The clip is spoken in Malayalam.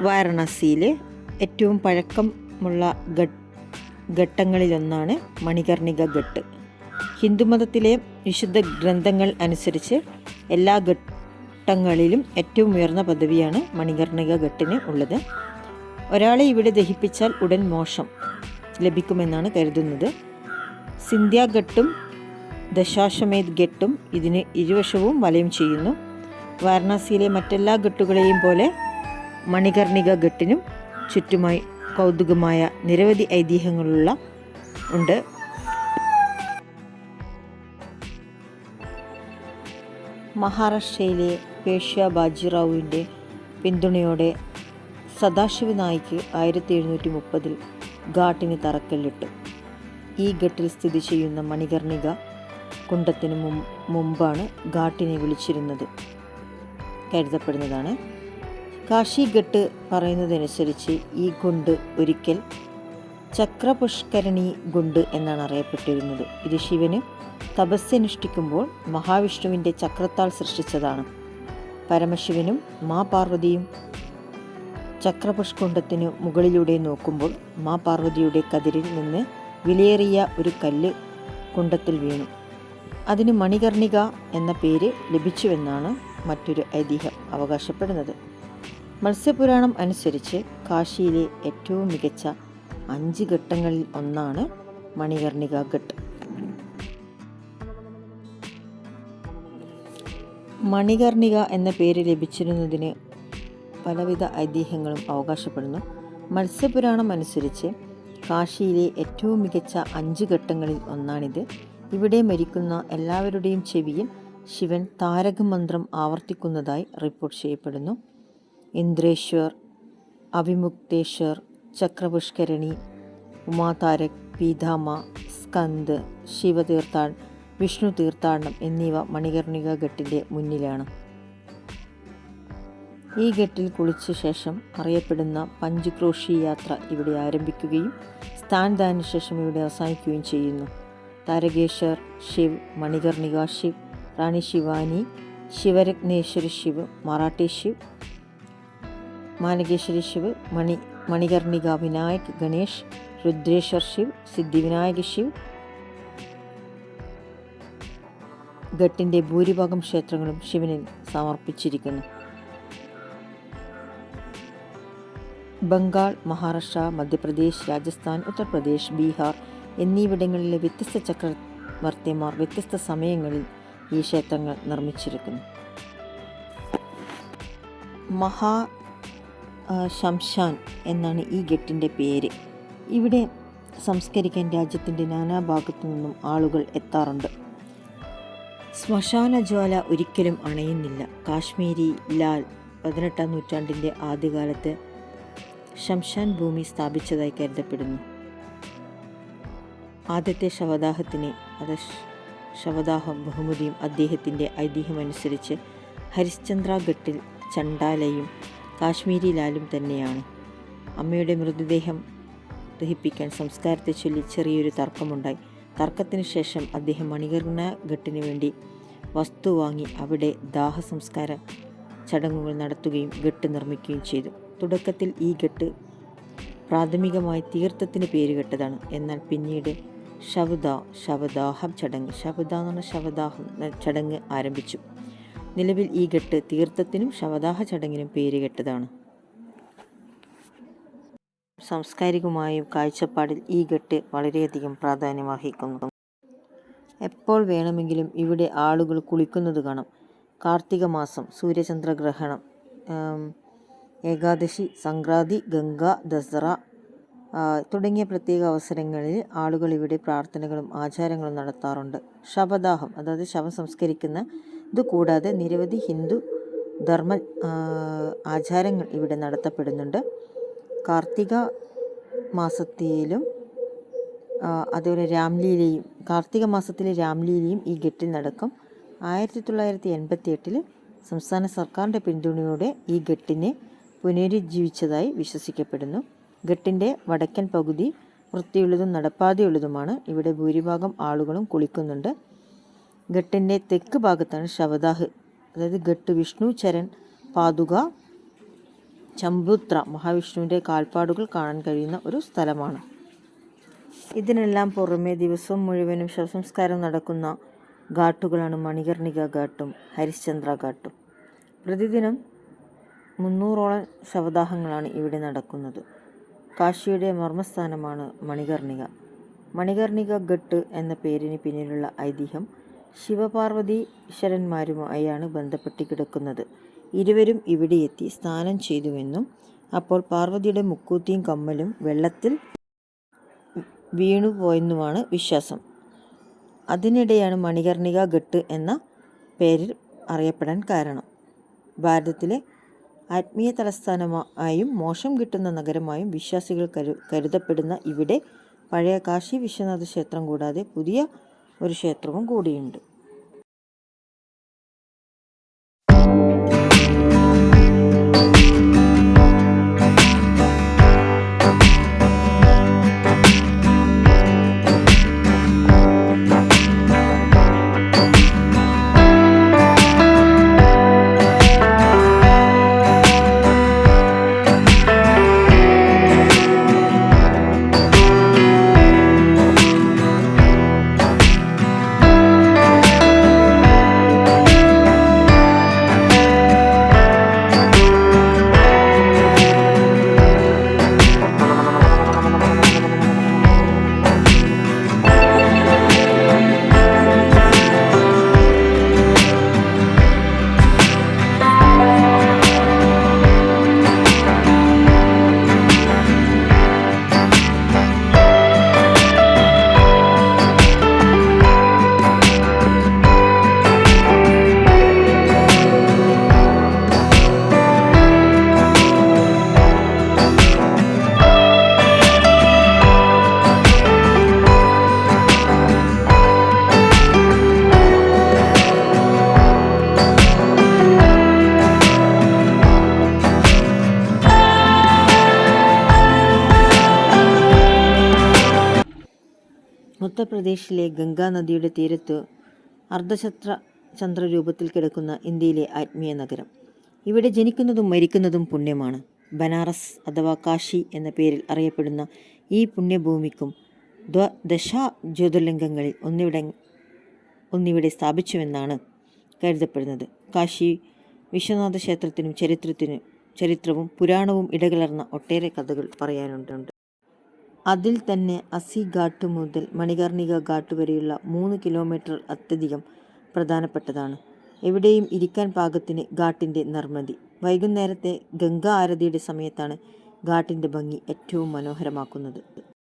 വാരണാസിയിലെ ഏറ്റവും പഴക്കമുള്ള ഘട്ട് ഘട്ടങ്ങളിലൊന്നാണ് മണികർണിക ഘട്ട്. ഹിന്ദുമതത്തിലെ വിശുദ്ധ ഗ്രന്ഥങ്ങൾ അനുസരിച്ച് എല്ലാ ഘട്ടങ്ങളിലും ഏറ്റവും ഉയർന്ന പദവിയാണ് മണികർണിക ഘട്ടിന് ഉള്ളത്. ഒരാളെ ഇവിടെ ദഹിപ്പിച്ചാൽ ഉടൻ മോശം ലഭിക്കുമെന്നാണ് കരുതുന്നത്. സിന്ധ്യാഘട്ടും ദശാശ്വമേധ് ഘട്ടും ഇതിന് ഇരുവശവും വലയം ചെയ്യുന്നു. വാരണാസിയിലെ മറ്റെല്ലാ ഘട്ടുകളെയും പോലെ മണികർണിക ഘട്ടിനും ചുറ്റുമായി കൗതുകമായ നിരവധി ഐതിഹ്യങ്ങളുള്ള ഉണ്ട്. മഹാരാഷ്ട്രയിലെ പേഷ്യ ബാജിറാവുവിന്റെ പിന്തുണയോടെ സദാശിവ നായിക്ക് ആയിരത്തി എഴുന്നൂറ്റി മുപ്പതിൽ ഘാട്ടിന് തറക്കല്ലിട്ടു. ഈ ഘട്ടിൽ സ്ഥിതി ചെയ്യുന്ന മണികർണിക കുണ്ടത്തിന് മുമ്പാണ് ഘാട്ടിനെ വിളിച്ചിരുന്നത്. കരുതപ്പെടുന്നതാണ് കാശി ഘട്ട് പറയുന്നതനുസരിച്ച് ഈ ഗുണ്ട് ഒരിക്കൽ ചക്രപുഷ്കരണി ഗുണ്ട് എന്നാണ് അറിയപ്പെട്ടിരുന്നത്. ഇത് ശിവന് തപസ്യനുഷ്ഠിക്കുമ്പോൾ മഹാവിഷ്ണുവിന്റെ ചക്രത്താൽ സൃഷ്ടിച്ചതാണ്. പരമശിവനും മാ പാർവതിയും ചക്രപുഷ്കുണ്ടത്തിനു മുകളിലൂടെ നോക്കുമ്പോൾ മാ പാർവതിയുടെ കതിരിൽ നിന്ന് വിലയേറിയ ഒരു കല്ല് കുണ്ടത്തിൽ വീണു. അതിന് മണികർണിക എന്ന പേര് ലഭിച്ചുവെന്നാണ് മറ്റൊരു ഐതിഹ്യം അവകാശപ്പെടുന്നത്. മത്സ്യപുരാണം അനുസരിച്ച് കാശിയിലെ ഏറ്റവും മികച്ച അഞ്ച് ഘട്ടങ്ങളിൽ ഒന്നാണ് മണികർണിക ഘട്ട്. മണികർണിക എന്ന പേര് ലഭിച്ചിരുന്നതിന് പലവിധ ഐതിഹ്യങ്ങളും അവകാശപ്പെടുന്നു. മത്സ്യപുരാണം അനുസരിച്ച് കാശിയിലെ ഏറ്റവും മികച്ച അഞ്ച് ഘട്ടങ്ങളിൽ ഒന്നാണിത്. ഇവിടെ മരിക്കുന്ന എല്ലാവരുടെയും ചെവിയിൽ ശിവൻ താരകമന്ത്രം ആവർത്തിക്കുന്നതായി റിപ്പോർട്ട് ചെയ്യപ്പെടുന്നു. ഇന്ദ്രേശ്വർ അഭിമുക്തേശ്വർ ചക്രപുഷ്കരണി ഉമാതാരക് പീതാമ സ്കന്ദ് ശിവതീർത്ഥാൻ വിഷ്ണു തീർത്ഥാടനം എന്നിവ മണികർണിക ഘട്ടിന്റെ മുന്നിലാണ്. ഈ ഘട്ടിൽ കുളിച്ച ശേഷം അറിയപ്പെടുന്ന പഞ്ചക്രോഷി യാത്ര ഇവിടെ ആരംഭിക്കുകയും സ്ഥാനദാന ശേഷം ഇവിടെ അവസാനിക്കുകയും ചെയ്യുന്നു. താരകേശ്വർ ശിവ് മണികർണിക ശിവ് റാണി ശിവാനി ശിവരത്നേശ്വര ശിവ് മറാഠി ശിവ് മാനകേശ്വരി ശിവ് മണി മണികർണിക വിനായക് ഗണേഷ് രുദ്രേശ്വർ ശിവ് സിദ്ധിവിനായക ശിവ്. ഘട്ടിന്റെ ഭൂരിഭാഗം ക്ഷേത്രങ്ങളും ശിവനിൽ സമർപ്പിച്ചിരിക്കുന്നു. ബംഗാൾ മഹാരാഷ്ട്ര മധ്യപ്രദേശ് രാജസ്ഥാൻ ഉത്തർപ്രദേശ് ബീഹാർ എന്നിവിടങ്ങളിലെ വ്യത്യസ്ത ചക്രവർത്തിമാർ വ്യത്യസ്ത സമയങ്ങളിൽ ഈ ക്ഷേത്രങ്ങൾ നിർമ്മിച്ചിരിക്കുന്നു. മഹാ ശംശാൻ എന്നാണ് ഈ ഗെട്ടിന്റെ പേര്. ഇവിടെ സംസ്കരിക്കാൻ രാജ്യത്തിന്റെ നാനാഭാഗത്തു നിന്നും ആളുകൾ എത്താറുണ്ട്. ശ്മശാന ജ്വാല ഒരിക്കലും അണയുന്നില്ല. കാശ്മീരി ലാൽ പതിനെട്ടാം നൂറ്റാണ്ടിന്റെ ആദ്യകാലത്ത് ശംശാൻ ഭൂമി സ്ഥാപിച്ചതായി കരുതപ്പെടുന്നു. ആദ്യത്തെ ശവദാഹത്തിന് അത് ശവദാഹം ബഹുമതിയും അദ്ദേഹത്തിന്റെ ഐതിഹ്യമനുസരിച്ച് ഹരിശ്ചന്ദ്ര ഘട്ടിൽ ചണ്ടാലയും കാശ്മീരി ലാലും തന്നെയാണ്. അമ്മയുടെ മൃതദേഹം ദഹിപ്പിക്കാൻ സംസ്കാരത്തെ ചൊല്ലി ചെറിയൊരു തർക്കമുണ്ടായി. തർക്കത്തിന് ശേഷം അദ്ദേഹം മണികർണ ഘട്ടിന് വേണ്ടി വസ്തു വാങ്ങി അവിടെ ദാഹ സംസ്കാര ചടങ്ങുകൾ നടത്തുകയും ഘട്ട് നിർമ്മിക്കുകയും ചെയ്തു. തുടക്കത്തിൽ ഈ ഘട്ട് പ്രാഥമികമായി തീർത്ഥത്തിന് പേരുകെട്ടതാണ് എന്നാൽ പിന്നീട് ശവദ ശവദാഹം ചടങ്ങ് ശവദ എന്ന് പറഞ്ഞ ശവദാഹം ചടങ്ങ് ആരംഭിച്ചു. നിലവിൽ ഈ ഘട്ട് തീർത്ഥത്തിനും ശവദാഹ ചടങ്ങിനും പേരുകെട്ടതാണ്. സാംസ്കാരികമായും കാഴ്ചപ്പാടിൽ ഈ ഘട്ട് വളരെയധികം പ്രാധാന്യം അർഹിക്കുന്നു എപ്പോൾ വേണമെങ്കിലും ഇവിടെ ആളുകൾ കുളിക്കുന്നത് കാണാം. കാർത്തിക മാസം സൂര്യചന്ദ്രഗ്രഹണം ഏകാദശി സംക്രാന്തി ഗംഗ ദസറ തുടങ്ങിയ പ്രത്യേക അവസരങ്ങളിൽ ആളുകൾ ഇവിടെ പ്രാർത്ഥനകളും ആചാരങ്ങളും നടത്താറുണ്ട്. ശവദാഹം അതായത് ശവം സംസ്കരിക്കുന്ന ഇത് കൂടാതെ നിരവധി ഹിന്ദു ധർമ്മ ആചാരങ്ങൾ ഇവിടെ നടത്തപ്പെടുന്നുണ്ട്. കാർത്തിക മാസത്തിലും അതുപോലെ രാംലീലയും കാർത്തിക മാസത്തിലെ രാംലീലയും ഈ ഘട്ടിൽ നടക്കും. ആയിരത്തി തൊള്ളായിരത്തി എൺപത്തി എട്ടിൽ സംസ്ഥാന സർക്കാരിന്റെ പിന്തുണയോടെ ഈ ഗെട്ടിനെ പുനരുജ്ജീവിച്ചതായി വിശ്വസിക്കപ്പെടുന്നു. ഗെട്ടിന്റെ വടക്കൻ പകുതി വൃത്തിയുള്ളതും നടപ്പാതയുള്ളതുമാണ്. ഇവിടെ ഭൂരിഭാഗം ആളുകളും കുളിക്കുന്നുണ്ട്. ഘട്ടിന്റെ തെക്ക് ഭാഗത്താണ് ശവദാഹ്. അതായത് ഘട്ട് വിഷ്ണു ചരൺ പാതുക ചമ്പുത്ര മഹാവിഷ്ണുവിന്റെ കാൽപ്പാടുകൾ കാണാൻ കഴിയുന്ന ഒരു സ്ഥലമാണ്. ഇതിനെല്ലാം പുറമെ ദിവസവും മുഴുവനും ശവസംസ്കാരം നടക്കുന്ന ഘാട്ടുകളാണ് മണികർണിക ഘാട്ടും ഹരിശ്ചന്ദ്ര ഘാട്ടും. പ്രതിദിനം മുന്നൂറോളം ശവദാഹങ്ങളാണ് ഇവിടെ നടക്കുന്നത്. കാശിയുടെ മർമ്മസ്ഥാനമാണ് മണികർണിക. മണികർണിക ഘട്ട് എന്ന പേരിന് പിന്നിലുള്ള ഐതിഹ്യം ശിവപാർവതീശ്വരന്മാരുമായാണ് ബന്ധപ്പെട്ട് കിടക്കുന്നത്. ഇരുവരും ഇവിടെ എത്തി സ്നാനം ചെയ്തുവെന്നും അപ്പോൾ പാർവതിയുടെ മുക്കൂത്തിയും കമ്മലും വെള്ളത്തിൽ വീണുപോയെന്നുമാണ് വിശ്വാസം. അതിനിടെയാണ് മണികർണിക ഘട്ട് എന്ന പേരിൽ അറിയപ്പെടാൻ കാരണം. ഭാരതത്തിലെ ആത്മീയ തലസ്ഥാനമായും മോശം കിട്ടുന്ന നഗരമായും വിശ്വാസികൾ കരു കരുതപ്പെടുന്ന ഇവിടെ പഴയ കാശി വിശ്വനാഥ ക്ഷേത്രം കൂടാതെ പുതിയ ഒരു ക്ഷേത്രവും കൂടിയുണ്ട്. ഉത്തർപ്രദേശിലെ ഗംഗാ നദിയുടെ തീരത്ത് അർദ്ധചന്ദ്ര ചന്ദ്രരൂപത്തിൽ കിടക്കുന്ന ഇന്ത്യയിലെ ആത്മീയ നഗരം. ഇവിടെ ജനിക്കുന്നതും മരിക്കുന്നതും പുണ്യമാണ്. ബനാറസ് അഥവാ കാശി എന്ന പേരിൽ അറിയപ്പെടുന്ന ഈ പുണ്യഭൂമിക്കും ദ്വദശാ ജ്യോതിർലിംഗങ്ങളിൽ ഒന്നിവിടെ ഒന്നിവിടെ സ്ഥാപിച്ചുവെന്നാണ് കരുതപ്പെടുന്നത്. കാശി വിശ്വനാഥ ക്ഷേത്രത്തിനും ചരിത്രത്തിനും ചരിത്രവും പുരാണവും ഇടകലർന്ന ഒട്ടേറെ കഥകൾ പറയാനുണ്ട്. അതിൽ തന്നെ അസി ഘാട്ട് മുതൽ മണികർണിക ഘാട്ട് വരെയുള്ള മൂന്ന് കിലോമീറ്റർ അത്യധികം പ്രധാനപ്പെട്ടതാണ്. എവിടെയും ഇരിക്കാൻ പാകത്തിന് ഘാട്ടിന്റെ നിർമ്മിതി. വൈകുന്നേരത്തെ ഗംഗാ ആരതിയുടെ സമയത്താണ് ഘാട്ടിന്റെ ഭംഗി ഏറ്റവും മനോഹരമാക്കുന്നത്.